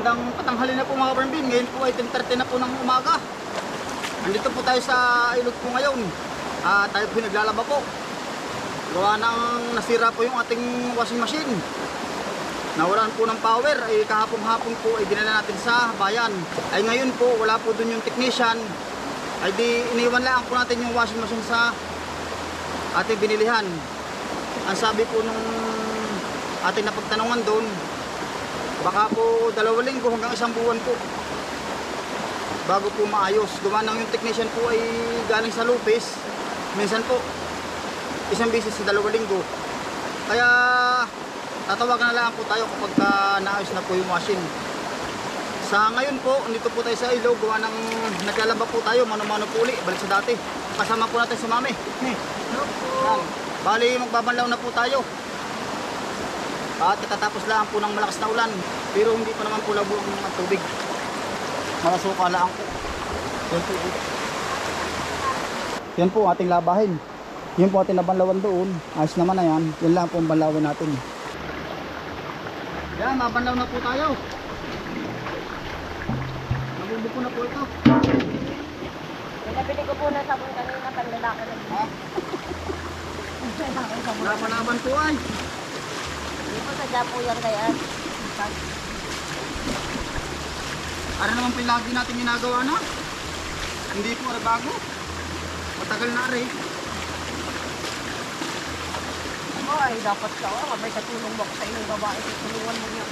Magandang patanghali na po mga Barbin. Ngayon po ay 10.30 na po ng umaga. Andito po tayo sa ilog po ngayon. Ah, tayo po naglalaba po. Gawa ng nasira po yung ating washing machine. Nawalan po ng power. Ay kahapon-hapon po ay dinala natin sa bayan. Ay ngayon po wala po dun yung technician. Ay di iniwan lang po natin yung washing machine sa ating binilihan. Ang sabi po nung ating napagtanungan doon, baka po dalawang linggo hanggang isang buwan po bago po maayos. Gawa ng yung technician po ay galing sa Lupis. Minsan po, isang bisis sa dalawang linggo. Kaya tatawagan na lang po tayo kapag ka naayos na po yung machine. Sa ngayon po, nandito po tayo sa ilog, gawa ng naglalaba po tayo, mano-mano po uli, balik sa dati. Kasama po natin si Mami. Ni. Yan. Bali, magbabanlaw na po tayo. At katatapos lang po ng malakas na ulan. Pero hindi pa naman po labo ang mga tubig. Malasuka lang po. Yan po. Yan po ating labahin. Yan po ating nabanlawan doon. Ayos naman na yan. Yan lang po ang banlawin natin. Yan, mabanlaw na po tayo. Nabubuko na po ito. Pinabili ko po na sabon kanina sa lalaki na Ha? Laban-laban po ay. Sadya po yan kaya. Ano naman po yung lagi natin ginagawa na? Hindi po ara bago. Matagal na rin. Ay dapat ka. Oh, may katulong mo ako sa inyong babae. Tulungan mo niya.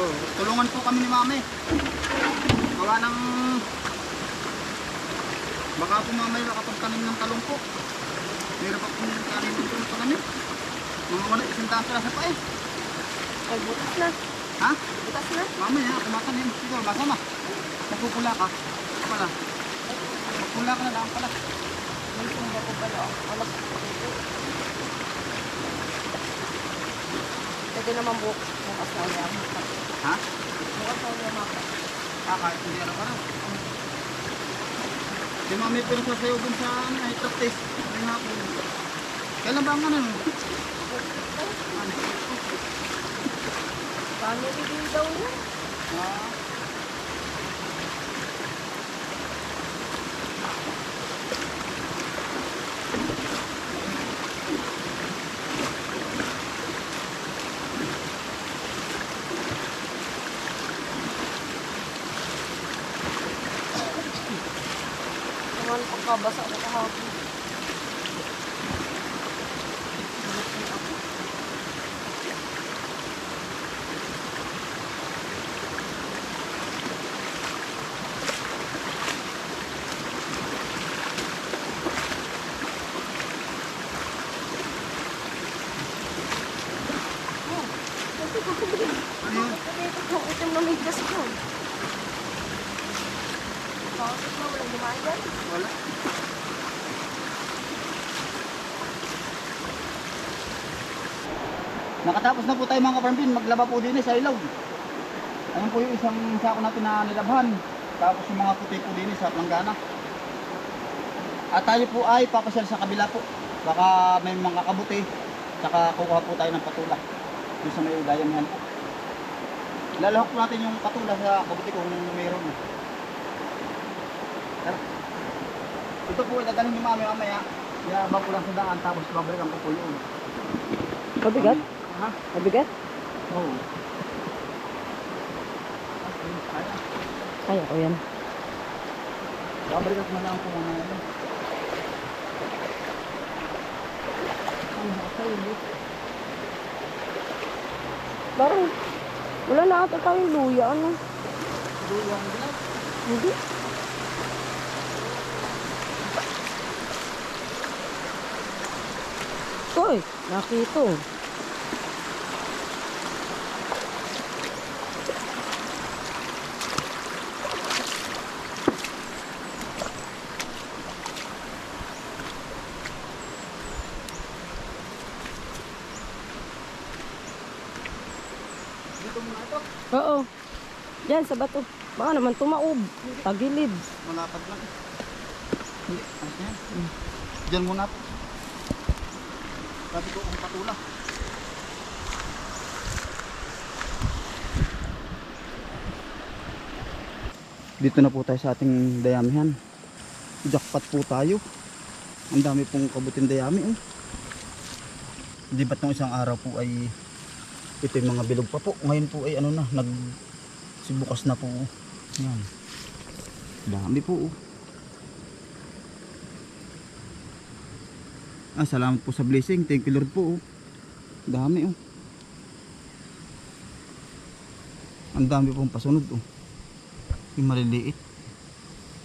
Oo. Tulungan po kami ni Mami. Gawa ng... Baka po mamay makapagtanim ng talong po. Meron pa po yung tanim ng talong pananim. Mga wala isang pala sa pa eh. Ay, butas na. Ha? Butas na. Mamaya, kumatanim. Siguro, masama. Magpupula ka. Pala. Magpula ka na lang pala. May sumba ko pala. oh. Wala po. Pwede naman bu bukas na yan. Ha? Bukas na yan maka. Ah, kahit hindi araw-araw. Si Mami po nagsasayaw dun sa ano. Ngayong hapon. Kailan ba ang ano? Ano? Family din daw yan. Ah. Naman pagkabasa ko kahapon. Ano yun? Ito may gas ko. Bakit na walang dumaan dyan? Wala. Nakatapos na po tayo mga kaparambin, maglaba po din eh sa ilog. Ayun po yung isang sako natin na nilabhan. Tapos yung mga puti po din eh sa planggana. At tayo po ay papasyal sa kabila po. Baka may mga kabuti. Tsaka kukuha po tayo ng patula. Doon sa may ugayan yan po. Lalahok natin yung patula sa kabuti kung mayroon. Tara. Ito po, dadalhin ni mami mamaya. Yabang ko lang sa daan, tapos babalikan ko po yun. Mabigat? Ha? Mabigat? Oo. Kaya ko yan. Babalikan ko na lang po. Ano ba kayo, Luke? Parang wala na ata tayong luya. Ano? Luwang dilaw. Hindi. Hoy, nakito. Dito muna ito. Oo. Diyan sa bato. Baka naman tumaob. Tagilid. Malapad lang. Yan. Diyan muna. Sabi ko kung patula. Dito na po tayo sa ating dayamihan. Jackpot po tayo. Ang dami pong kabutin dayami. Oh. Di ba't nung isang araw po ay ito yung mga bilog pa po. Ngayon po ay ano na, nag sibukas na po. oh. Yan. Dami po. oh. Ah, salamat po sa blessing. Thank you Lord po. Oh. Dami oh. Ang dami pong pasunod oh. Yung maliliit.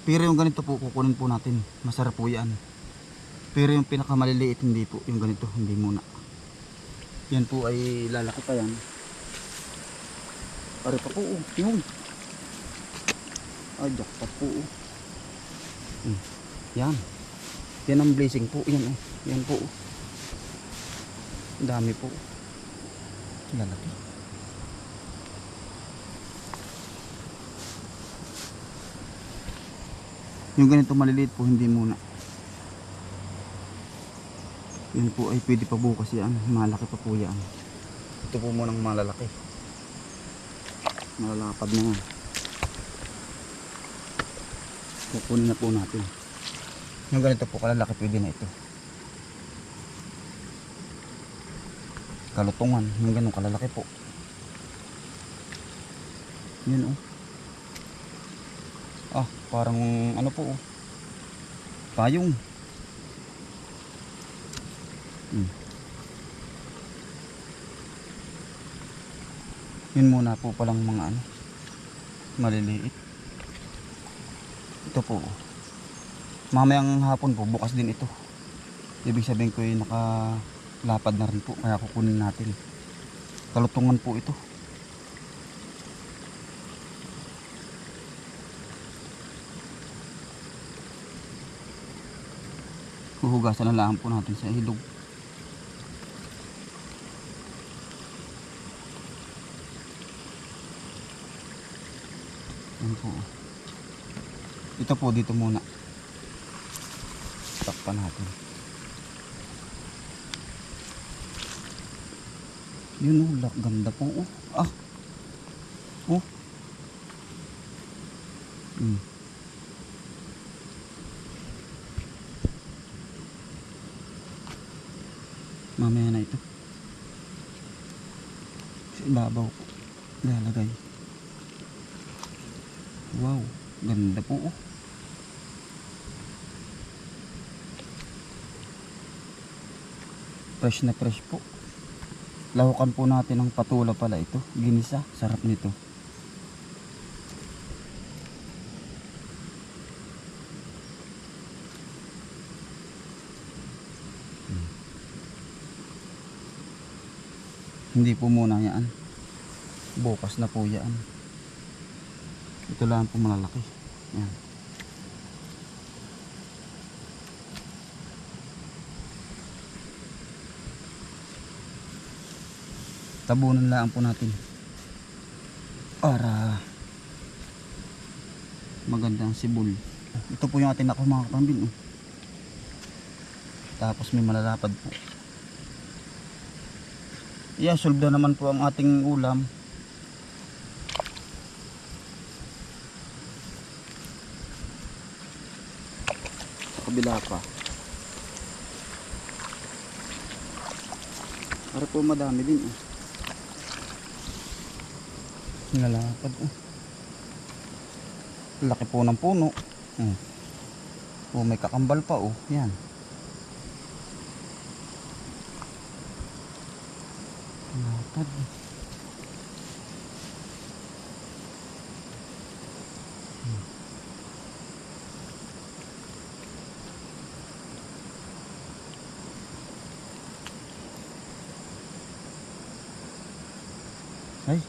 Pero yung ganito po kukunin po natin. Masarap po yan. Pero yung pinakamaliliit hindi po. Yung ganito hindi muna. Yan po ay lalaki pa yan. Pare pa po oh. Yung. Ay jackpot po oh. Hmm. Yan. Yan ang blessing po. Yan oh. Yan po oh. Dami po. Lalaki. Yung ganito maliliit po, hindi muna. Yan po ay pwede pa bukas yan. Malaki pa po yan. Ito po munang malalaki. Malalapad na yan. Kukunin na po natin. Yung ganito po kalalaki pwede na ito. Kalutungan. Yung ganun kalalaki po. Yan oh. Ah, parang ano po oh. Payong. Hmm. Yun muna po palang mga ano. Maliliit. Ito po. Mamayang hapon po, bukas din ito. Ibig sabihin ko ay nakalapad na rin po. Kaya kukunin natin. Kalutungan po ito. Huhugasan na lang po natin sa ilog. Po. Ito po dito muna. Takpan natin. Yun oh, lak ganda po oh. Ah. Oh. Hmm. Mamaya na ito. Sa ibabaw po. Lalagay. Wow. Ganda po oh. Fresh na fresh po. Lahukan po natin ng patula pala ito. Ginisa. Sarap nito. Hindi po muna yan. Bukas na po yan. Ito lang po malalaki. Yan. Tabunan lang po natin. Para magandang sibol. Ito po yung ating ako mga kapambin. Oh. Tapos may malalapad po. Yeah, solve na naman po ang ating ulam. Kabila pa. Para po madami din eh. Nilalapad oh. Laki po ng puno. Hmm. Oh, may kakambal pa oh. Yan. Lapad. Hmm. Ay,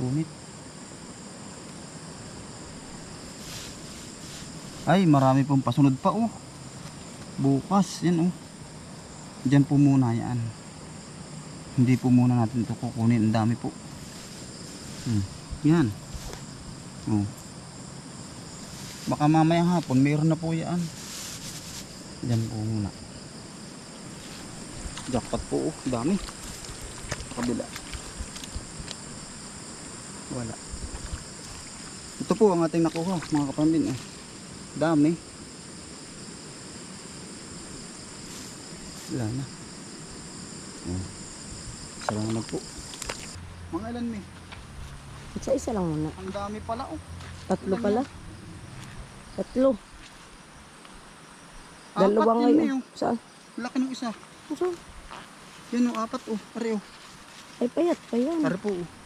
punit. Ay, marami pong pasunod pa oh. Bukas, yan oh. Diyan po muna yan. Hindi po muna natin ito kukunin. Ang dami po. Hmm. Yan. Oh. Baka mamayang hapon, mayroon na po yan. Diyan po muna. Jackpot po oh. Dami. Kabila. Wala. Ito po ang ating nakuha, mga kapambin. Eh. Dami. Wala na. Oh. Salamat po. Mga ilan mi? Isa-isa lang muna. Ang dami pala oh. Tatlo Ilan pala. Tatlo. Apat Dalawa ngayon. oh. Saan? Laki ng isa. Saan? Yan oh, apat oh. Pare oh. Ay, payat pa yan. Pare po oh.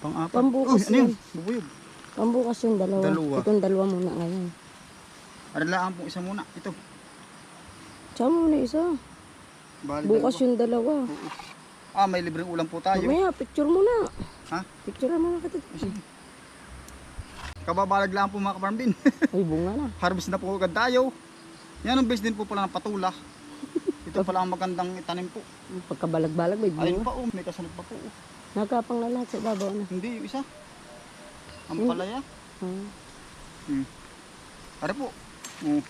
Pang-apat. Pambukas Uy, ano yun? yan. Bubuyog. Pambukas yung dalawa. Dalawa. Itong dalawa muna ngayon. Aralaan po isa muna. Ito. Tsaka muna isa. Bali Bukas dalawa. yung dalawa. Oo. Ah, may libreng ulam po tayo. Mamaya, picture muna. Ha? Picture muna kita. Kababalag lang po mga kaparambin. Ay, bunga na. Harvest na po agad tayo. Yan ang best din po pala ng patula. Ito pala ang magandang itanim po. Pagkabalag-balag, may Ayun bunga. pa oh, may kasunod pa po. oh. Nagkapang na lahat sa babaw na. Hindi, yung isa. Ang Hmm. palaya. Hmm. Hmm. Pare po. Oh.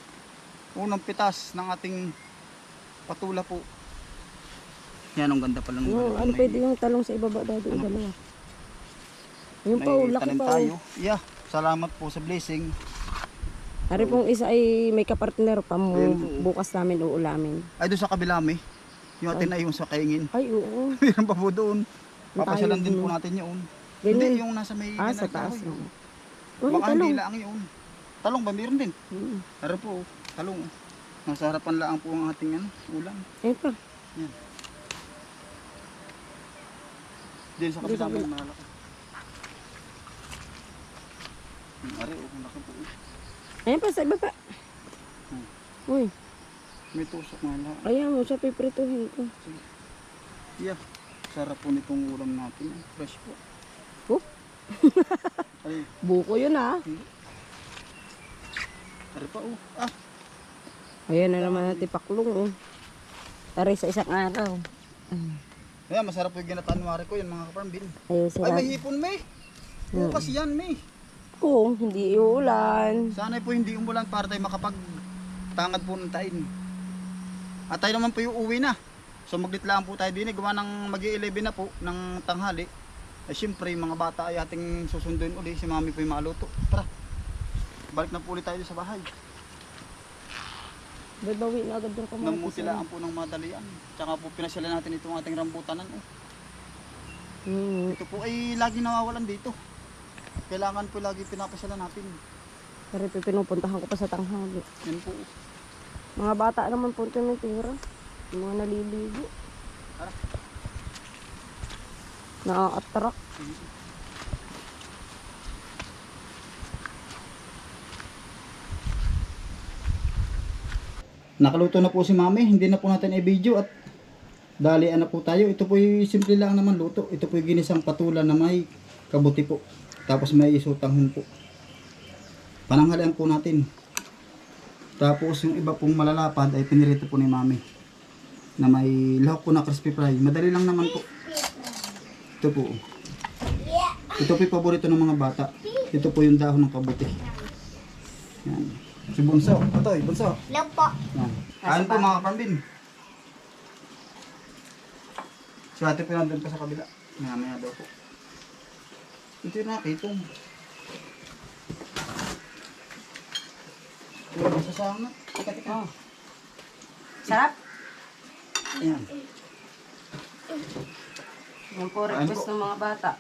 Unang pitas ng ating patula po. Yan ang ganda pala ng dalawa. ano May- pwede yung talong sa ibaba dado yung dalawa. Yung pa, laki tanim pa. oh. tayo. Yeah, salamat po sa blessing. Ari pong isa ay may kapartner pa mo bukas namin uulamin. Ay, doon sa kabila may. Yung atin ay yung sa kaingin. Ay, oo. Mayroon pa po doon. Yung Papasyalan din po natin yun. Ganyan. Hindi, yung nasa may Ah, sa ganun, taas. oh. Oh, Baka talong. hindi lang yun. Talong ba? Meron din. Hmm. Tara po, oh. talong. oh. Nasa harapan lang po ang ating ano, ulam. Ayun pa. Diyan sa kabila may kabila. malaki. Yung Ari, oh, laki po. oh. Ayun pa, sa ibaba. Hmm. Uy, May tusok na lang. ayan mo, sa piprituhin ko. Yeah. Sarap po nitong ulam natin. Fresh po. Oh, Ay, buko yun ah. ari pa oh. Ah, Ayan na naman natin paklong oh. Tari sa isang araw. Ayan, masarap yung ginataan mare ko yan mga kaparambin. Ay, sila. may hipon may. Bukas yan may. Kung hindi iulan. Sana po hindi umulan para tayo makapag tangad po ng tain. At tayo naman po yung uwi na. So maglitlaan po tayo din. eh. Gawa ng mag 11 na po ng tanghali. Ay syempre yung mga bata ay ating susunduin uli. Si mami po yung maluto. Tara. Balik na po ulit tayo sa bahay. Babawi na agad yung kamatis. Namutilaan po ng madalian. Tsaka po pinasyalan natin itong ating rambutanan. Oh. Hmm. Ito po ay lagi nawawalan dito. Kailangan po lagi pinapasyalan natin. Pero pinupuntahan ko pa sa tanghali. Yan po. Mga bata naman po tumitira. Yung Mga naliligo. Tara. Na-attract. Nakaluto na po si mami, hindi na po natin i-video at dalian na po tayo. Ito po yung simple lang naman luto. Ito po yung ginisang patulan na may kabuti po. Tapos may isutanghon po. Pananghalian po natin. Tapos yung iba pong malalapad ay pinirito po ni mami. Na may lahok po na crispy fry. Madali lang naman po. Ito po. Ito po yung paborito ng mga bata. Ito po yung dahon ng kabuti. Yan. Si Bunso. Ito, Bunso. Hello po. Yan. Kain po mga kapambin. Si ate po nandun pa sa kabila. Maya maya daw po. Ito yung nakitong. Ito yung masasama. Teka, teka. Oh. Sarap. Ayan. Yan po request ng mga bata.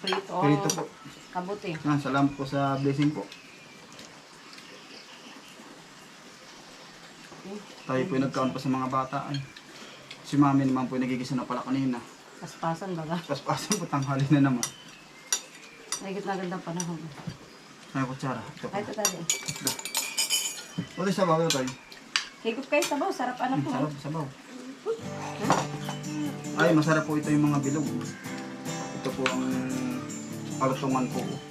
Prito o Pirito po. kabuti. Yan, salamat po sa blessing po. Tayo po yung nagkaon pa sa mga bata. Ay. Si mami naman po yung nagigisa na pala kanina. Paspasan baga. Paspasan po tanghali na naman. Nagit na ganda panahon. Ay, kutsara. Ito po. Ay, ito tayo. O, di sabaw ito tayo. Higop kayo sabaw. Sarap anak po. Sarap, sabaw. Ay, masarap po ito yung mga bilog. Ito po ang kalutungan po.